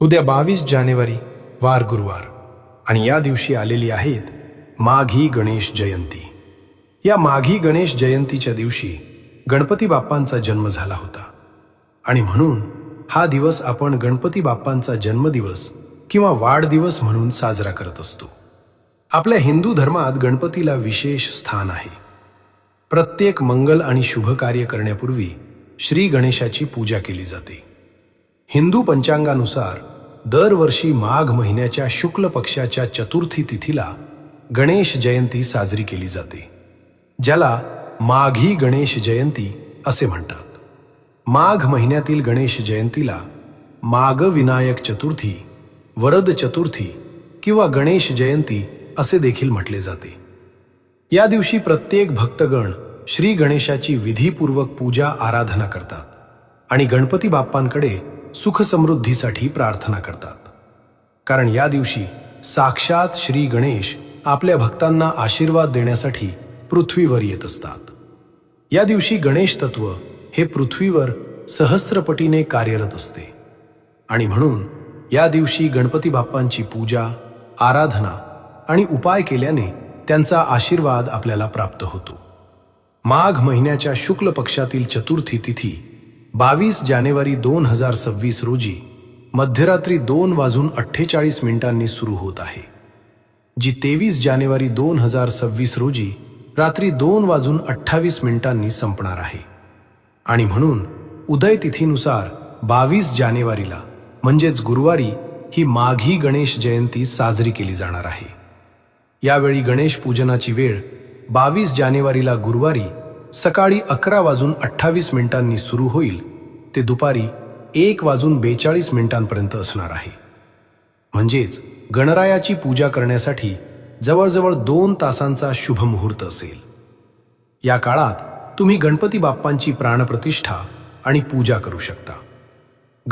उद्या बावीस जानेवारी वार गुरुवार. आणि या दिवशी आलेली आहेत माघी गणेश जयंती. या माघी गणेश जयंतीच्या दिवशी गणपती बाप्पांचा जन्म झाला होता. आणि म्हणून हा दिवस आपण गणपती बाप्पांचा जन्मदिवस किंवा वाढदिवस म्हणून साजरा करत असतो. आपल्या हिंदू धर्मात गणपतीला विशेष स्थान आहे. प्रत्येक मंगल आणि शुभ कार्य करण्यापूर्वी श्री गणेशाची पूजा केली जाते. हिंदू पंचांगानुसार दरवर्षी माघ महिन्याच्या शुक्ल पक्षाच्या चतुर्थी तिथीला गणेश जयंती साजरी केली जाते ज्याला माघी गणेश जयंती असे म्हणतात. माघ महिन्यातील गणेश जयंतीला माघविनायक चतुर्थी वरद चतुर्थी किंवा गणेश जयंती असे देखील म्हटले जाते. या दिवशी प्रत्येक भक्तगण श्री गणेशाची विधीपूर्वक पूजा आराधना करतात आणि गणपती बाप्पांकडे सुख समृद्धीसाठी प्रार्थना करतात. कारण या दिवशी साक्षात श्री गणेश आपल्या भक्तांना आशीर्वाद देण्यासाठी पृथ्वीवर येत असतात. या दिवशी गणेश तत्व हे पृथ्वीवर सहस्रपटीने कार्यरत असते. आणि म्हणून या दिवशी गणपती बाप्पांची पूजा आराधना आणि उपाय केल्याने त्यांचा आशीर्वाद आपल्याला प्राप्त होतो. माघ महिन्याच्या शुक्ल पक्षातील चतुर्थी तिथी बावीस जानेवारी दोन हजार सव्वीस रोजी मध्यरात्री दोन वाजून अठ्ठेचाळीस मिनिटांनी सुरू होत आहे. जी तेवीस जानेवारी दोन हजार सव्वीस रोजी रात्री दोन वाजून अठ्ठावीस मिनिटांनी संपणार आहे. आणि म्हणून उदय तिथीनुसार बावीस जानेवारीला म्हणजेच गुरुवारी ही माघी गणेश जयंती साजरी केली जाणार आहे. यावेळी गणेश पूजनाची वेळ बावीस जानेवारीला गुरुवारी सकाळी अकरा वाजून अठ्ठावीस मिनिटांनी सुरू होईल. ते दुपारी एक वाजून बेचाळीस मिनिटांपर्यंत असणार आहे. म्हणजेच गणरायाची पूजा करण्यासाठी जवळजवळ दोन तासांचा शुभ मुहूर्त असेल. या काळात तुम्ही गणपती बाप्पांची प्राणप्रतिष्ठा आणि पूजा करू शकता.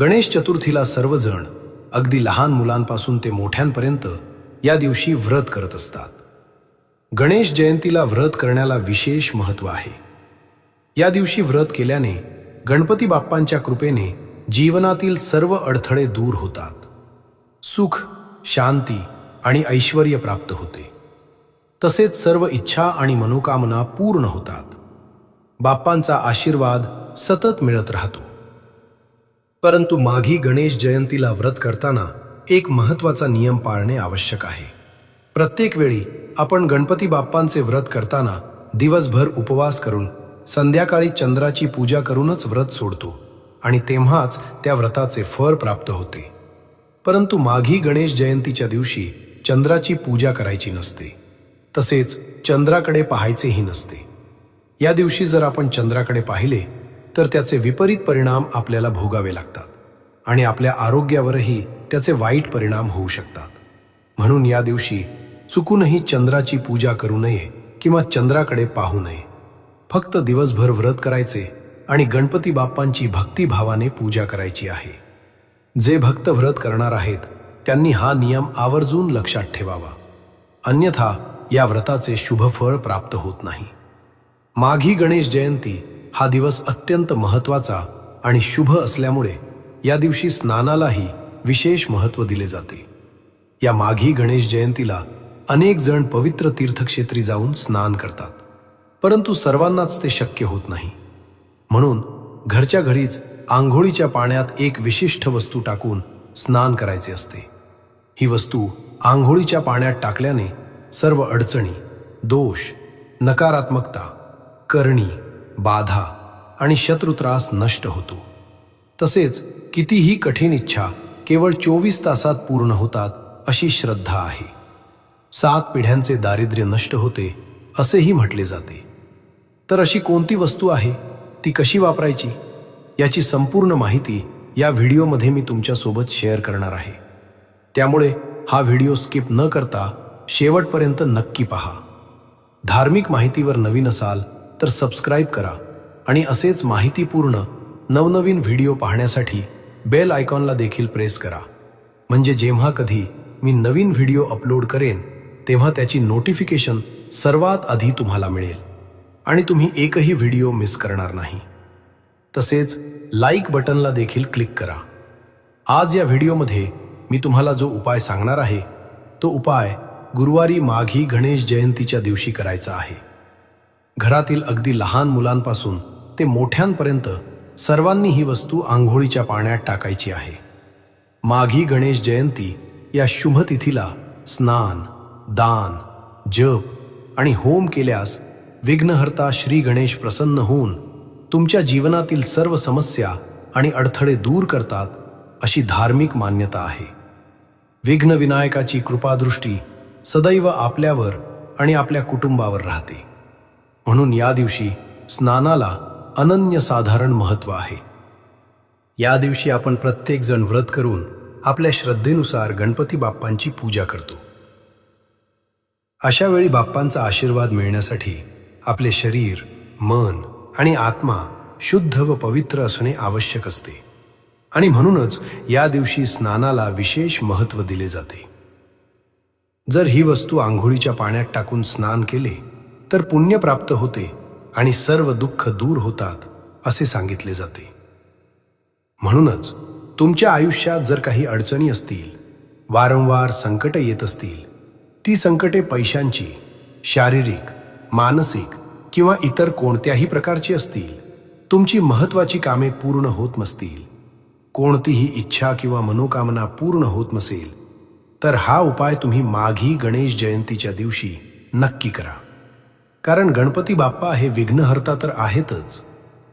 गणेश चतुर्थीला सर्वजण अगदी लहान मुलांपासून ते मोठ्यांपर्यंत या दिवशी व्रत करत असतात. गणेश जयंतीला व्रत करण्याला विशेष महत्त्व आहे. या दिवशी व्रत केल्याने गणपती बाप्पांच्या कृपेने जीवनातील सर्व अडथळे दूर होतात. सुख शांती आणि ऐश्वर प्राप्त होते. तसेच सर्व इच्छा आणि मनोकामना पूर्ण होतात. बाप्पांचा आशीर्वाद सतत मिळत राहतो. परंतु माघी गणेश जयंतीला व्रत करताना एक महत्त्वाचा नियम पाळणे आवश्यक आहे. प्रत्येक वेळी आपण गणपती बाप्पांचे व्रत करताना दिवसभर उपवास करून संध्याकाळी चंद्राची पूजा करूनच व्रत सोडतो आणि तेव्हाच त्या व्रताचे फळ प्राप्त होते. परंतु माघी गणेश जयंतीच्या दिवशी चंद्राची पूजा करायची नसते. तसेच चंद्राकडे पाहायचेही नसते. या दिवशी जर आपण चंद्राकडे पाहिले तर त्याचे विपरीत परिणाम आपल्याला भोगावे लागतात आणि आपल्या आरोग्यावरही त्याचे वाईट परिणाम होऊ शकतात. म्हणून या दिवशी चुकूनही चंद्राची पूजा करू नये किंवा चंद्राकडे पाहू नये. फक्त दिवसभर व्रत करायचे आणि गणपती बाप्पांची भक्तिभावाने पूजा करायची आहे. जे भक्त व्रत करणार आहेत त्यांनी हा नियम आवर्जून लक्षात ठेवावा. अन्यथा या व्रताचे शुभ फळ प्राप्त होत नाही. माघी गणेश जयंती हा दिवस अत्यंत महत्त्वाचा आणि शुभ असल्यामुळे या दिवशी स्नानालाही विशेष महत्त्व दिले जाते. या माघी गणेश जयंतीला अनेक जण पवित्र तीर्थक्षेत्री जाऊन स्नान करतात. परंतु सर्वांनाच ते शक्य होत नाही. म्हणून घरच्या घरीच आंघोळीच्या पाण्यात एक विशिष्ट वस्तू टाकून स्नान करायचे असते. ही वस्तू आंघोळीच्या पाण्यात टाकल्याने सर्व अडचणी दोष नकारात्मकता करणी बाधा आणि शत्रुत्रास नष्ट होतो. तसेच कितीही कठीण इच्छा केवळ चोवीस तासात पूर्ण होतात अशी श्रद्धा आहे. सात पिढ्यांचे दारिद्र्य नष्ट होते असेही म्हटले जाते. तर अशी कोणती वस्तू आहे ती कशी वापरायची याची संपूर्ण माहिती या व्हिडिओमध्ये मी तुमच्यासोबत शेअर करणार आहे. त्यामुळे हा व्हिडिओ स्किप न करता शेवटपर्यंत नक्की पहा. धार्मिक माहितीवर नवीन असाल तर सबस्क्राईब करा आणि असेच माहितीपूर्ण नवनवीन व्हिडिओ पाहण्यासाठी बेल आयकॉनला देखील प्रेस करा. म्हणजे जेव्हा कधी मी नवीन व्हिडिओ अपलोड करेन तेव्हा त्याची नोटिफिकेशन सर्वात आधी तुम्हाला मिळेल. आणि तुम्ही एकही व्हिडिओ मिस करणार नाही. तसेच लाईक बटनला देखील क्लिक करा. आज या व्हिडिओमध्ये मी तुम्हाला जो उपाय सांगणार आहे तो उपाय गुरुवारी माघी गणेश जयंतीच्या दिवशी करायचा आहे. घरातील अगदी लहान मुलांपासून ते मोठ्यांपर्यंत सर्वांनी ही वस्तू आंघोळीच्या पाण्यात टाकायची आहे. माघी गणेश जयंती या शुभ तिथीला स्नान दान जप आणि होम केल्यास विघ्नहर्ता श्री गणेश प्रसन्न होऊन तुमच्या जीवनातील सर्व समस्या आणि अडथळे दूर करतात अशी धार्मिक मान्यता आहे. विघ्नविनायकाची कृपादृष्टी सदैव आपल्यावर आणि आपल्या कुटुंबावर राहते. म्हणून या दिवशी स्नानाला अनन्यसाधारण महत्त्व आहे. या दिवशी आपण प्रत्येकजण व्रत करून आपल्या श्रद्धेनुसार गणपती बाप्पांची पूजा करतो. अशा वेळी बाप्पांचा आशीर्वाद मिळण्यासाठी आपले शरीर मन आणि आत्मा शुद्ध व पवित्र असणे आवश्यक असते. आणि म्हणूनच या दिवशी स्नानाला विशेष महत्त्व दिले जाते. जर ही वस्तू आंघोळीच्या पाण्यात टाकून स्नान केले तर पुण्य प्राप्त होते आणि सर्व दुःख दूर होतात असे सांगितले जाते. म्हणूनच तुमच्या आयुष्यात जर काही अडचणी असतील वारंवार संकट येत असतील ती संकटे पैशांची शारीरिक मानसिक किंवा इतर कोणत्याही प्रकारची असतील तुमची महत्वाची कामे पूर्ण होत नसतील कोणतीही इच्छा किंवा मनोकामना पूर्ण होत नसेल तर हा उपाय तुम्ही माघी गणेश जयंतीच्या दिवशी नक्की करा. कारण गणपती बाप्पा हे विघ्नहर्ता तर आहेतच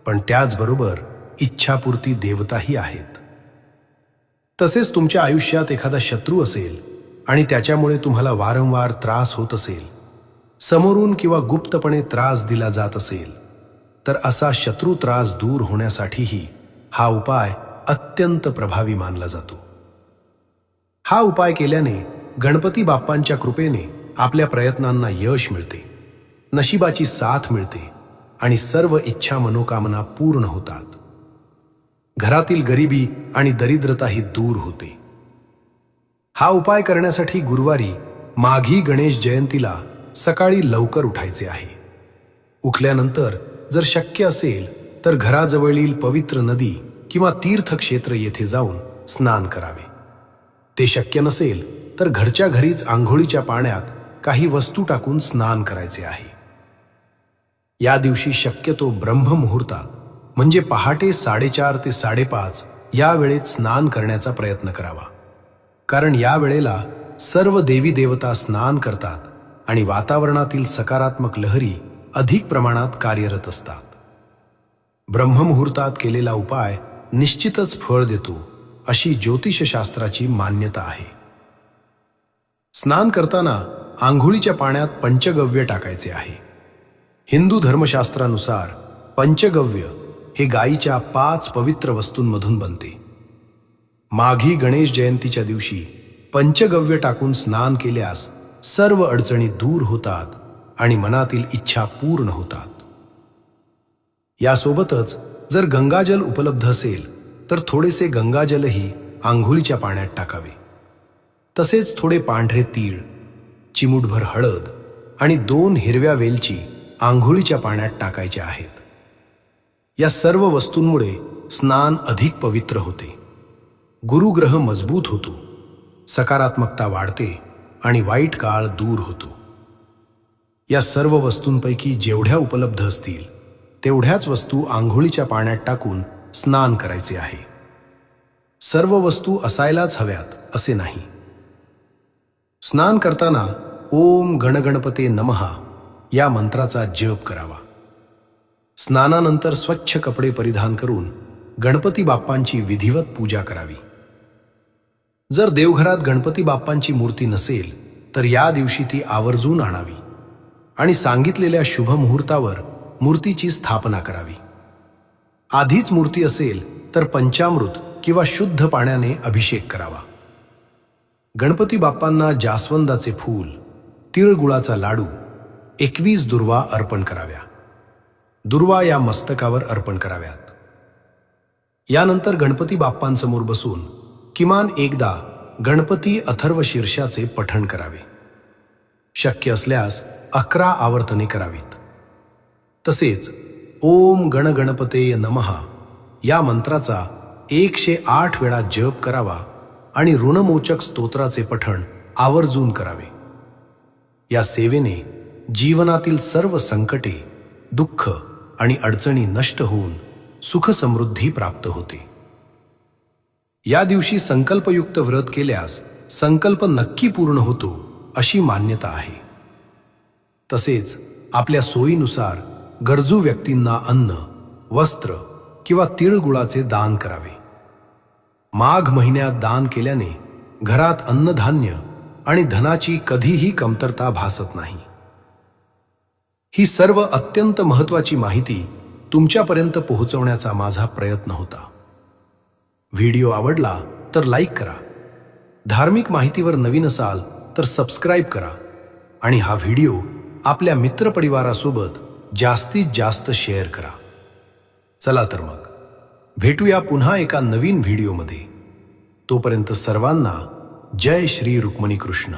पण त्याचबरोबर इच्छापूर्ती देवताही आहेत. तसेच तुमच्या आयुष्यात एखादा शत्रू असेल आणि त्याच्यामुळे तुम्हाला वारंवार त्रास होत असेल समोरून किंवा गुप्तपणे त्रास दिला जात असेल तर असा शत्रू त्रास दूर होण्यासाठीही हा उपाय अत्यंत प्रभावी मानला जातो. हा उपाय केल्याने गणपती बाप्पांच्या कृपेने आपल्या प्रयत्नांना यश मिळते नशिबाची साथ मिळते आणि सर्व इच्छा मनोकामना पूर्ण होतात. घरातील गरिबी आणि दरिद्रताही दूर होते. हा उपाय करण्यासाठी गुरुवारी माघी गणेश जयंतीला सकाळी लवकर उठायचे आहे. उठल्यानंतर जर शक्य असेल तर घराजवळील पवित्र नदी किंवा तीर्थक्षेत्र येथे जाऊन स्नान करावे. ते शक्य नसेल तर घरच्या घरीच आंघोळीच्या पाण्यात काही वस्तू टाकून स्नान करायचे आहे. या दिवशी शक्यतो ब्रह्ममुहूर्तात म्हणजे पहाटे साडेचार ते साडेपाच या वेळेत स्नान करण्याचा प्रयत्न करावा. कारण या वेळेला सर्व देवी देवता स्नान करतात आणि वातावरणातील सकारात्मक लहरी अधिक प्रमाणात कार्यरत असतात. ब्रह्ममुहूर्तात केलेला उपाय निश्चितच फळ देतो अशी ज्योतिषशास्त्राची मान्यता आहे. स्नान करताना आंघोळीच्या पाण्यात पंचगव्य टाकायचे आहे. हिंदू धर्मशास्त्रानुसार पंचगव्य हे गायीच्या पाच पवित्र वस्तूंमधून बनते. माघी गणेश जयंतीच्या दिवशी पंचगव्य टाकून स्नान केल्यास सर्व अडचणी दूर होतात आणि मनातील इच्छा पूर्ण होतात. यासोबतच जर गंगाजल उपलब्ध असेल तर थोडेसे गंगाजलही आंघोळीच्या पाण्यात टाकावे. तसेच थोडे पांढरे तीळ चिमूटभर हळद आणि दोन हिरव्या वेलची आंघोळीच्या पाण्यात टाकायच्या आहेत. या सर्व वस्तूंमुळे स्नान अधिक पवित्र होते. गुरुग्रह मजबूत होतो. सकारात्मकता वाढते आणि वाईट काळ दूर होतो. या सर्व वस्तूंपैकी जेवढ्या उपलब्ध असतील तेवढ्याच वस्तू आंघोळीच्या पाण्यात टाकून स्नान करायचे आहे. सर्व वस्तू असायलाच हव्यात असे नाही. स्नान करताना ओम गणगणपते नमहा या मंत्राचा जप करावा. स्नानानंतर स्वच्छ कपडे परिधान करून गणपती बाप्पांची विधिवत पूजा करावी. जर देवघरात गणपती बाप्पांची मूर्ती नसेल तर या दिवशी ती आवर्जून आणावी आणि सांगितलेल्या शुभ मुहूर्तावर मूर्तीची स्थापना करावी. आधीच मूर्ती असेल तर पंचामृत किंवा शुद्ध पाण्याने अभिषेक करावा. गणपती बाप्पांना जास्वंदाचे फूल तिळगुळाचा लाडू एकवीस दुर्वा अर्पण कराव्या. दुर्वा या मस्तकावर अर्पण कराव्यात. यानंतर गणपती बाप्पांसमोर बसून किमान एकदा गणपती अथर्व शीर्षाचे पठण करावे. शक्य असल्यास अकरा आवर्तने करावीत. तसेच ओम गणगणपते नमहा या मंत्राचा एकशे आठ वेळा जप करावा आणि ऋणमोचक स्तोत्राचे पठण आवर्जून करावे. या सेवेने जीवनातील सर्व संकटे दुःख आणि अडचणी नष्ट होऊन सुखसमृद्धी प्राप्त होते. या दिवशी संकल्पयुक्त व्रत केल्यास संकल्प नक्की पूर्ण होतो अशी मान्यता आहे. तसेच आपल्या सोयीनुसार गरजू व्यक्तींना अन्न वस्त्र किंवा तिळगुळाचे दान करावे. माघ महिन्यात दान केल्याने घरात अन्नधान्य आणि धनाची कधीही कमतरता भासत नाही. ही सर्व अत्यंत महत्वाची माहिती तुमच्यापर्यंत पोहोचवण्याचा माझा प्रयत्न होता. व्हिडिओ आवडला तर लाईक करा. धार्मिक माहितीवर नवीन असाल तर सबस्क्राईब करा. आणि हा व्हिडिओ आपल्या मित्रपरिवारासोबत जास्तीत जास्त शेअर करा. चला तर मग भेटूया पुन्हा एका नवीन व्हिडिओमध्ये. तोपर्यंत सर्वांना जय श्री रुक्मणी कृष्ण